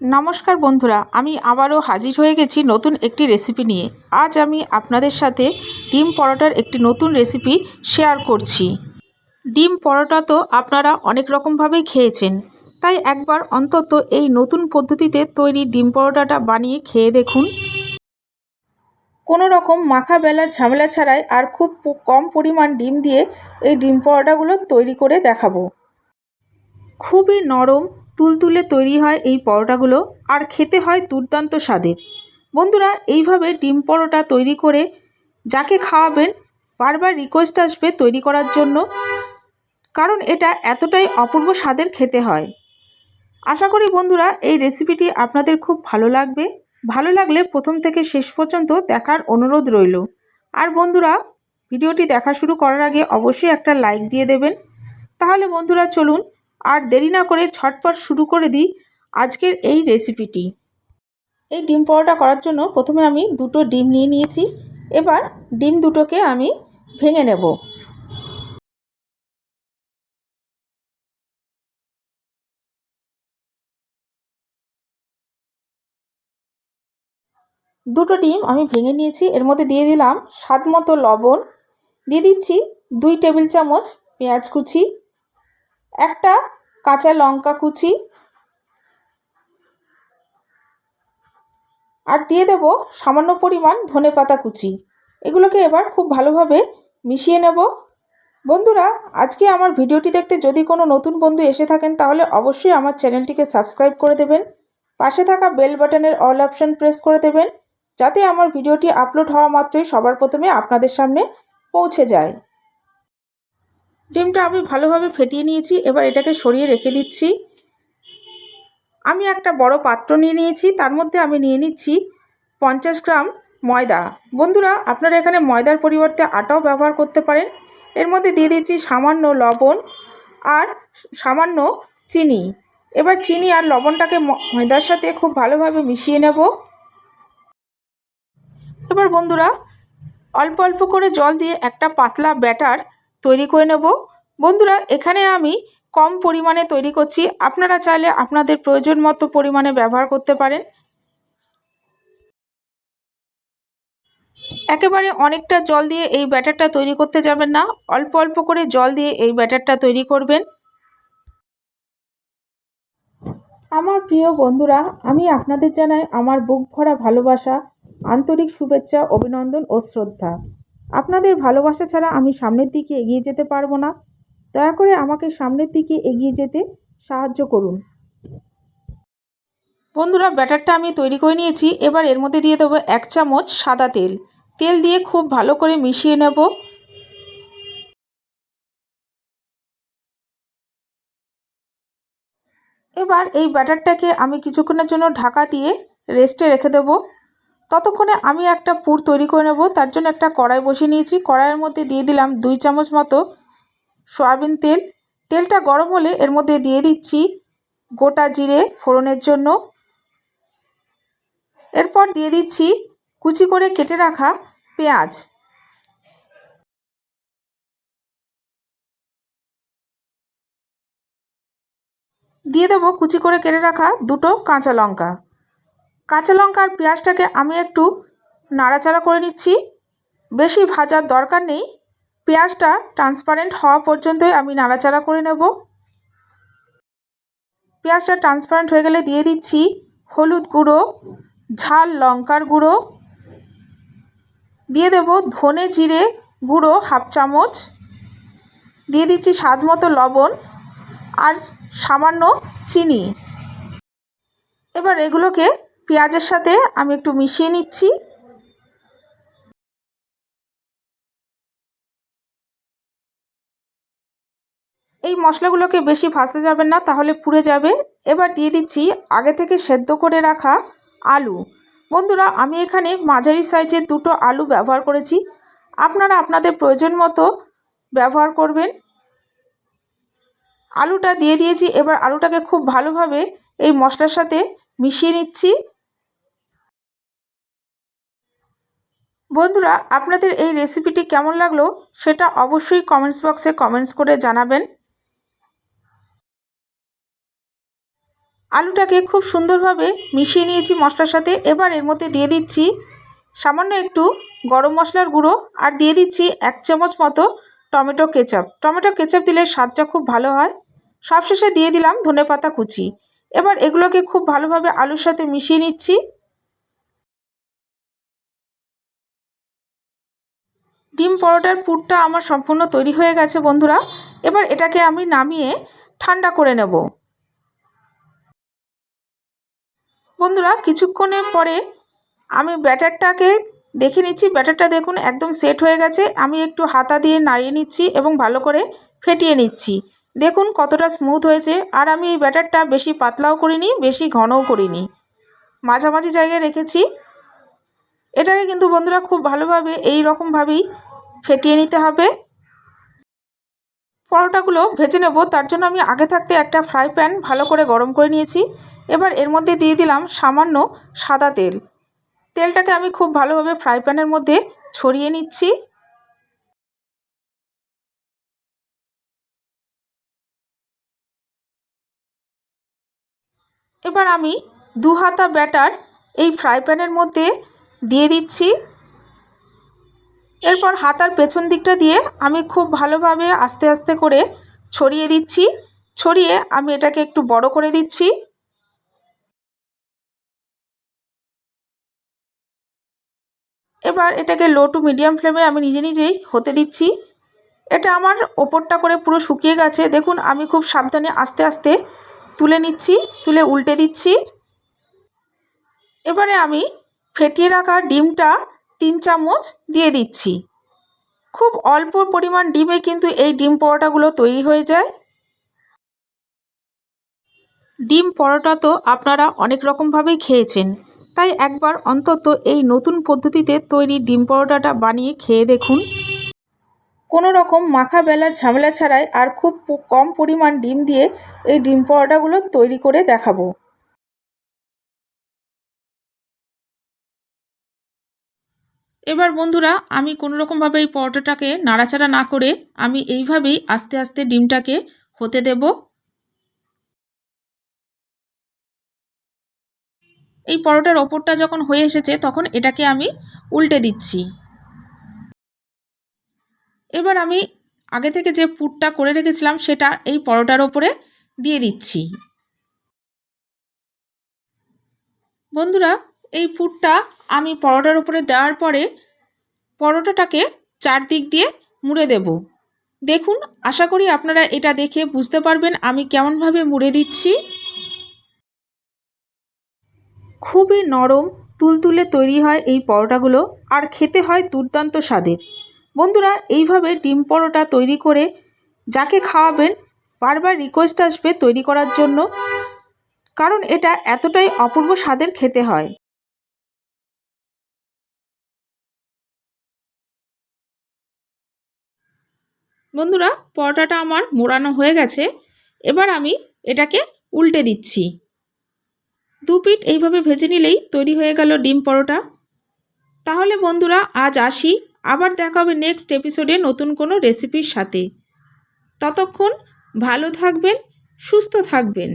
নমস্কার বন্ধুরা, আমি আবারও হাজির হয়ে গেছি নতুন একটি রেসিপি নিয়ে। আজ আমি আপনাদের সাথে ডিম পরোটার একটি নতুন রেসিপি শেয়ার করছি। ডিম পরোটা তো আপনারা অনেক রকমভাবেই খেয়েছেন, তাই একবার অন্তত এই নতুন পদ্ধতিতে তৈরি ডিম পরোটাটা বানিয়ে খেয়ে দেখুন। কোনো রকম মাখা বেলার ঝামেলা ছাড়াই আর খুব কম পরিমাণ ডিম দিয়ে এই ডিম পরোটাগুলো তৈরি করে দেখাবো। খুবই নরম তুলতুলে তৈরি হয় এই পরোটাগুলো আর খেতে হয় দুর্দান্ত স্বাদের। বন্ধুরা, এইভাবে ডিম পরোটা তৈরি করে যাকে খাওয়াবেন, বারবার রিকোয়েস্ট আসবে তৈরি করার জন্য, কারণ এটা এতটাই অপূর্ব স্বাদের খেতে হয়। আশা করি বন্ধুরা, এই রেসিপিটি আপনাদের খুব ভালো লাগবে। ভালো লাগলে প্রথম থেকে শেষ পর্যন্ত দেখার অনুরোধ রইল। আর বন্ধুরা, ভিডিওটি দেখা শুরু করার আগে অবশ্যই একটা লাইক দিয়ে দেবেন। তাহলে বন্ধুরা, চলুন আর দেরি না করে ঝটপট শুরু করে দিই আজকের এই রেসিপিটি এই ডিম পরোটা করার জন্য প্রথমে আমি দুটো ডিম নিয়ে নিয়েছি। এবার ডিম দুটোকে আমি ভেঙে নেব। দুটো ডিম আমি ভেঙে নিয়েছি। এর মধ্যে দিয়ে দিলাম স্বাদ মতো লবণ। দিয়ে দিচ্ছি দুই টেবিল চামচ পেঁয়াজ কুচি। একটা কাঁচা লঙ্কা কুচি আর দিয়ে দেব সামান্য পরিমাণ ধনে পাতা কুচি। এগুলোকে এবার খুব ভালোভাবে মিশিয়ে নেব। বন্ধুরা, আজকে আমার ভিডিওটি দেখতে যদি কোনো নতুন বন্ধু এসে থাকেন, তাহলে অবশ্যই আমার চ্যানেলটিকে সাবস্ক্রাইব করে দেবেন। পাশে থাকা বেল বাটনের অল অপশন প্রেস করে দেবেন, যাতে আমার ভিডিওটি আপলোড হওয়া মাত্রই সবার প্রথমে আপনাদের সামনে পৌঁছে যায়। ডিমটা আমি ভালোভাবে ফেটিয়ে নিয়েছি, এবার এটাকে সরিয়ে রেখে দিচ্ছি। আমি একটা বড় পাত্র নিয়ে নিয়েছি, তার মধ্যে আমি নিয়ে নিচ্ছি পঞ্চাশ গ্রাম ময়দা। বন্ধুরা, আপনারা এখানে ময়দার পরিবর্তে আটাও ব্যবহার করতে পারেন। এর মধ্যে দিয়ে দিচ্ছি সামান্য লবণ আর সামান্য চিনি। এবার চিনি আর লবণটাকে ময়দার সাথে খুব ভালোভাবে মিশিয়ে নেব। এবার বন্ধুরা, অল্প অল্প করে জল দিয়ে একটা পাতলা ব্যাটার তৈরি করে নেব। বন্ধুরা, এখানে আমি কম পরিমাণে তৈরি করছি। আপনারা চাইলে আপনাদের প্রয়োজন মতো পরিমাণে ব্যবহার করতে পারেন। একেবারে অনেকটা জল দিয়ে এই ব্যাটারটা তৈরি করতে যাবেন না। অল্প অল্প করে জল দিয়ে এই ব্যাটারটা তৈরি করবেন। আমার প্রিয় বন্ধুরা, আমি আপনাদের জানাই আমার বুক ভরা ভালোবাসা, আন্তরিক শুভেচ্ছা, অভিনন্দন ও শ্রদ্ধা। আপনাদের ভালোবাসা ছাড়া আমি সামনের দিকে এগিয়ে যেতে পারব না। দয়া করে আমাকে সামনের দিকে এগিয়ে যেতে সাহায্য করুন। বন্ধুরা, ব্যাটারটা আমি তৈরি করে নিয়েছি। এবার এর মধ্যে দিয়ে দেবো এক চামচ সাদা তেল। তেল দিয়ে খুব ভালো করে মিশিয়ে নেব। এবার এই ব্যাটারটাকে আমি কিছুক্ষণের জন্য ঢাকা দিয়ে রেস্টে রেখে দেবো। ততক্ষণে আমি একটা পুর তৈরি করে নেব, তার জন্য একটা কড়াই বসিয়ে নিয়েছি। কড়াইয়ের মধ্যে দিয়ে দিলাম দুই চামচ মতো সয়াবিন তেল। তেলটা গরম হলে এর মধ্যে দিয়ে দিচ্ছি গোটা জিরে ফোড়নের জন্য। এরপর দিয়ে দিচ্ছি কুচি করে কেটে রাখা পেঁয়াজ। দিয়ে দেবো কুচি করে কেটে রাখা দুটো কাঁচা লঙ্কা। কাঁচা লঙ্কা আর পেঁয়াজটাকে আমি একটু নাড়াচাড়া করে নিচ্ছি। বেশি ভাজার দরকার নেই। পেঁয়াজটা ট্রান্সপারেন্ট হওয়া পর্যন্তই আমি নাড়াচাড়া করে নেব। পেঁয়াজটা ট্রান্সপারেন্ট হয়ে গেলে দিয়ে দিচ্ছি হলুদ গুঁড়ো, ঝাল লঙ্কার গুঁড়ো। দিয়ে দেব ধনে জিরে গুঁড়ো হাফ চামচ। দিয়ে দিচ্ছি স্বাদ মতো লবণ আর সামান্য চিনি। এবার এগুলোকে পেঁয়াজের সাথে আমি একটু মিশিয়ে নিচ্ছি। এই মশলাগুলোকে বেশি ভাজতে যাবেন না, তাহলে পুড়ে যাবে। এবার দিয়ে দিচ্ছি আগে থেকে সেদ্ধ করে রাখা আলু। বন্ধুরা, আমি এখানে মাঝারি সাইজের দুটো আলু ব্যবহার করেছি। আপনারা আপনাদের প্রয়োজন মতো ব্যবহার করবেন। আলুটা দিয়ে দিয়েছি, এবার আলুটাকে খুব ভালোভাবে এই মশলার সাথে মিশিয়ে নিচ্ছি। বন্ধুরা, আপনাদের এই রেসিপিটি কেমন লাগল সেটা অবশ্যই কমেন্টস বক্সে কমেন্টস করে জানাবেন। আলুটাকে খুব সুন্দরভাবে মিশিয়ে নিয়েছি মশলার সাথে। এবার এর মধ্যে দিয়ে দিচ্ছি সামান্য একটু গরম মশলার গুঁড়ো আর দিয়ে দিচ্ছি এক চামচ মতো টমেটো কেচাপ। টমেটো কেচাপ দিলে স্বাদটা খুব ভালো হয়। সবশেষে দিয়ে দিলাম ধনেপাতা কুচি। এবার এগুলোকে খুব ভালোভাবে আলুর সাথে মিশিয়ে নিচ্ছি। ডিম পরোটার পুরটা আমার সম্পূর্ণ তৈরি হয়ে গেছে, বন্ধুরা। এবার এটাকে আমি নামিয়ে ঠান্ডা করে নেব। বন্ধুরা, কিছুক্ষণের পরে আমি ব্যাটারটাকে দেখে নিচ্ছি। ব্যাটারটা দেখুন, একদম সেট হয়ে গেছে। আমি একটু হাতা দিয়ে নাড়িয়ে নিচ্ছি এবং ভালো করে ফেটিয়ে নিচ্ছি। দেখুন, কতটা স্মুথ হয়েছে। আর আমি এই ব্যাটারটা বেশি পাতলাও করিনি, বেশি ঘনও করিনি। মাঝামাঝি জায়গায় রেখেছি। এটাকে কিন্তু, বন্ধুরা, খুব ভালোভাবে, এই রকমভাবেই ফেটিয়ে নিতে হবে। পরোটাগুলো ভেজে নেব, তার জন্য আমি আগে থাকতে একটা ফ্রাই প্যান ভালো করে গরম করে নিয়েছি। এবার এর মধ্যে দিয়ে দিলাম সামান্য সাদা তেল। তেলটাকে আমি খুব ভালোভাবে ফ্রাই প্যানের মধ্যে ছড়িয়ে নিচ্ছি। এবার আমি দু হাতা ব্যাটার এই ফ্রাই প্যানের মধ্যে দিয়ে দিচ্ছি। এরপর হাতার পেছন দিকটা দিয়ে আমি খুব ভালোভাবে আস্তে আস্তে করে ছড়িয়ে দিচ্ছি। ছড়িয়ে আমি এটাকে একটু বড় করে দিচ্ছি। এবার এটাকে লো টু মিডিয়াম ফ্লেমে আমি নিজে নিজেই হতে দিচ্ছি। এটা আমার ওপরটা করে পুরো শুকিয়ে গেছে। দেখুন, আমি খুব সাবধানে আস্তে আস্তে তুলে নিচ্ছি, তুলে উল্টে দিচ্ছি। এবারে আমি ফেটিয়ে রাখা ডিমটা তিন চামচ দিয়ে দিচ্ছি। খুব অল্প পরিমাণ ডিমে কিন্তু এই ডিম পরোটাগুলো তৈরি হয়ে যায়। ডিম পরোটা তো আপনারা অনেক রকমভাবেই খেয়েছেন। তাই একবার অন্তত এই নতুন পদ্ধতিতে তৈরি ডিম পরোটাটা বানিয়ে খেয়ে দেখুন। কোনো রকম মাখা বেলার ঝামেলা ছাড়াই আর খুব কম পরিমাণ ডিম দিয়ে এই ডিম পরোটাগুলো তৈরি করে দেখাবো। এবার বন্ধুরা, আমি কোনো রকমভাবে এই পরোটাটাকে নাড়াচাড়া না করে আমি এইভাবেই আস্তে আস্তে ডিমটাকে হতে দেব। এই পরোটার ওপরটা যখন হয়ে এসেছে, তখন এটাকে আমি উল্টে দিচ্ছি। এবার আমি আগে থেকে যে পুরটা করে রেখেছিলাম, সেটা এই পরোটার ওপরে দিয়ে দিচ্ছি। বন্ধুরা এই পুরটা আমি পরোটার উপরে দেওয়ার পরে পরোটাটাকে চারদিক দিয়ে মুড়ে দেব। দেখুন, আশা করি আপনারা এটা দেখে বুঝতে পারবেন আমি কেমনভাবে মুড়ে দিচ্ছি। খুবই নরম, তুলতুলে তৈরি হয় এই পরোটাগুলো আর খেতে হয় দুর্দান্ত স্বাদের। বন্ধুরা, এইভাবে ডিম পরোটা তৈরি করে যাকে খাওয়াবেন, বারবার রিকোয়েস্ট আসবে তৈরি করার জন্য। কারণ এটা এতটাই অপূর্ব স্বাদের খেতে হয়। বন্ধুরা, পরোটাটা আমার মোড়ানো হয়ে গেছে। এবার আমি এটাকে উল্টে দিচ্ছি। দু পিঠ এইভাবে ভেজে নিলেই তৈরি হয়ে গেল ডিম পরোটা। তাহলে বন্ধুরা, আজ আসি। আবার দেখা হবে নেক্সট এপিসোডে নতুন কোনো রেসিপির সাথে। ততক্ষণ ভালো থাকবেন, সুস্থ থাকবেন।